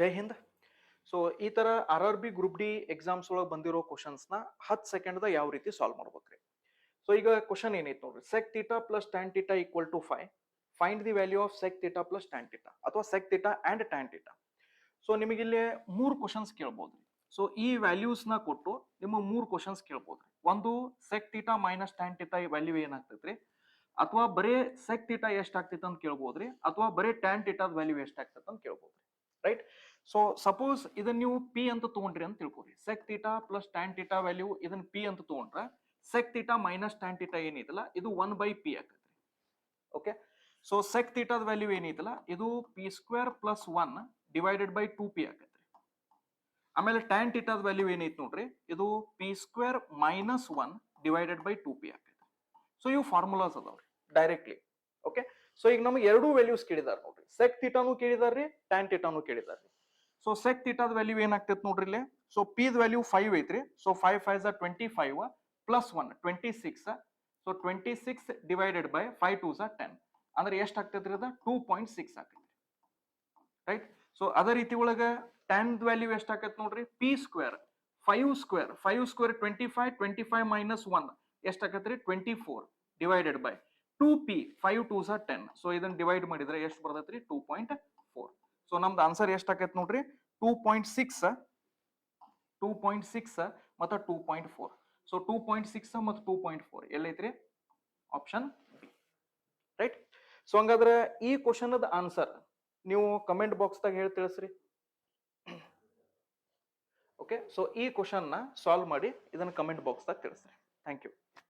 ಜೈ Hind. So ಈ ತರ R R B group D exams ಒಳಗೆ ಬಂದಿರೋ ಕ್ವಶನ್ಸ್ನ ಹತ್ತು ಸೆಕೆಂಡ್ ಯಾವ ರೀತಿ ಸಾಲ್ವ್ ಮಾಡ್ಬೇಕ್ರಿ? ಸೊ ಈಗ ಕ್ವಶನ್ ಏನೈತೆ ನೋಡ್ರಿ? Sec theta plus tan theta equal to five find the value of sec theta plus tan theta ಅಥವಾ sec theta and tan theta so ನಿಮಗೆ ಇಲ್ಲಿ ಮೂರು ಕ್ವಶನ್ಸ್ ಕೇಳ್ಬೋದ್ರಿ. ಸೊ ಈ ವ್ಯಾಲ್ಯೂಸ್ನ ಕೊಟ್ಟು ನಿಮ್ಮ ಮೂರು ಕ್ವಶನ್ಸ್ ಕೇಳ್ಬೋದ್ರಿ. ಒಂದು sec theta minus tan theta ಈ ವ್ಯಾಲ್ಯೂ ಏನಾಗ್ತೈತ್ರಿ? ಅಥವಾ ಬರೇ ಸೆಕ್ ತೀಟಾ ಎಷ್ಟಾಗ್ತೈತೆ ಅಂತ ಕೇಳ್ಬೋದ್ರಿ? ಅಥವಾ ಬರೇ ಟ್ಯಾನ್ ತೀಟಾದ ವ್ಯಾಲ್ಯೂ ಎಷ್ಟು ಆಗ್ತೈತೆ ಅಂತ ಕೇಳ್ಬೋದ್ರಿ. ರೈಟ್ ಸೊ ಸಪೋಸ್ ಇದನ್ನ ನೀವು ಪಿ ಅಂತ ತಗೊಂಡ್ರಿ ಅಂತ ತಿಳ್ಕೊರಿ sec theta plus tan theta value ಇದನ್ನ ಪಿ ಅಂತ ತಗೊಂಡ್ರೆ sec theta minus tan theta ಏನೈತಲ್ಲ ಇದು ಒನ್ ಬೈ ಪಿ ಆಕತ್ರಿ. ಓಕೆ ಸೊ ಸೆಕ್ ತೀಟಾದ ವ್ಯಾಲ್ಯೂ ಏನೈತಲ್ಲ ಇದು P square plus one divided by two P ಆಕತ್ರಿ. ಆಮೇಲೆ ಟ್ಯಾನ್ ತೀಟಾದ ವ್ಯಾಲ್ಯೂ ಏನೈತಿ ನೋಡ್ರಿ, ಇದು P square minus one divided by two P ಆಕೈತಿ ಸೊ ಇವು ಫಾರ್ಮುಲಾಸ್ ಅದಾವ್ರಿ ಡೈರೆಕ್ಟ್ಲಿ ಓಕೆ ಸೊ ಈಗ ನಮಗೆ ಎರಡೂ ವ್ಯಾಲ್ಯೂಸ್ ಕೇಳಿದಾರೆ ನೋಡ್ರಿ. ಸೆಕ್ ತೀಟಾನು ಕೇಳಿದಾರ್ರಿ ಟ್ಯಾನ್ ತೀಟಾನು ಕೇಳಿದಾರ್ರಿ. ಸೊ ಸೆಕ್ ತಿಟಾದ ವ್ಯಾಲ್ಯೂ ಏನಾಗ್ತೈತೆ ನೋಡ್ರಿ ಇಲ್ಲಿ? ಸೊ ಪಿದ್ ವ್ಯಾಲ್ಯೂ ಫೈವ್ ಐತ್ರಿ. So five five ಝ twenty five plus one twenty six so twenty six divided by five two ಝ ten ಅಂದ್ರೆ ಎಷ್ಟು ಆಗ್ತೈತ್ರಿ ಅದ? ಟೂ ಪಾಯಿಂಟ್ ಸಿಕ್ಸ್ ಆಗ್ತೈತಿ ರೈಟ್ ಸೊ ಅದೇ ರೀತಿ ಒಳಗ ಟೆನ್ ವ್ಯಾಲ್ಯೂ ಎಷ್ಟು ಆಕೈತೆ ನೋಡ್ರಿ? P square five square five square twenty five twenty five minus one ಎಷ್ಟು ಆಕೈತ್ರಿ twenty four divided by two P five two ಸ ಟೆನ್ ಸೊ ಇದನ್ನ ಡಿವೈಡ್ ಮಾಡಿದ್ರೆ ಎಷ್ಟು ಬರ್ತೈತ್ರಿ? ಟೂ ಪಾಯಿಂಟ್ ಫೋರ್ ಸೊ ನಮ್ದು ಆನ್ಸರ್ ಎಷ್ಟು ಆಕೈತ್ ನೋಡ್ರಿ? Two point six two point six ಮತ್ತು two point four so two point six ಮತ್ತು ಟೂ ಪಾಯಿಂಟ್ ಫೋರ್ ಎಲ್ಲೈತ್ರಿ? ಆಪ್ಷನ್ ಬಿ ರೈಟ್ ಸೊ ಹಂಗಾದ್ರೆ ಈ ಕ್ವಶನ್ ಆನ್ಸರ್ ನೀವು ಕಮೆಂಟ್ ಬಾಕ್ಸ್ದಾಗ ಹೇಳಿ ತಿಳಿಸ್ರಿ. ಓಕೆ ಸೊ ಈ ಕ್ವಶನ್ನ ಸಾಲ್ವ್ ಮಾಡಿ ಇದನ್ನು ಕಮೆಂಟ್ ಬಾಕ್ಸ್ದಾಗ ತಿಳಿಸ್ರಿ. Thank you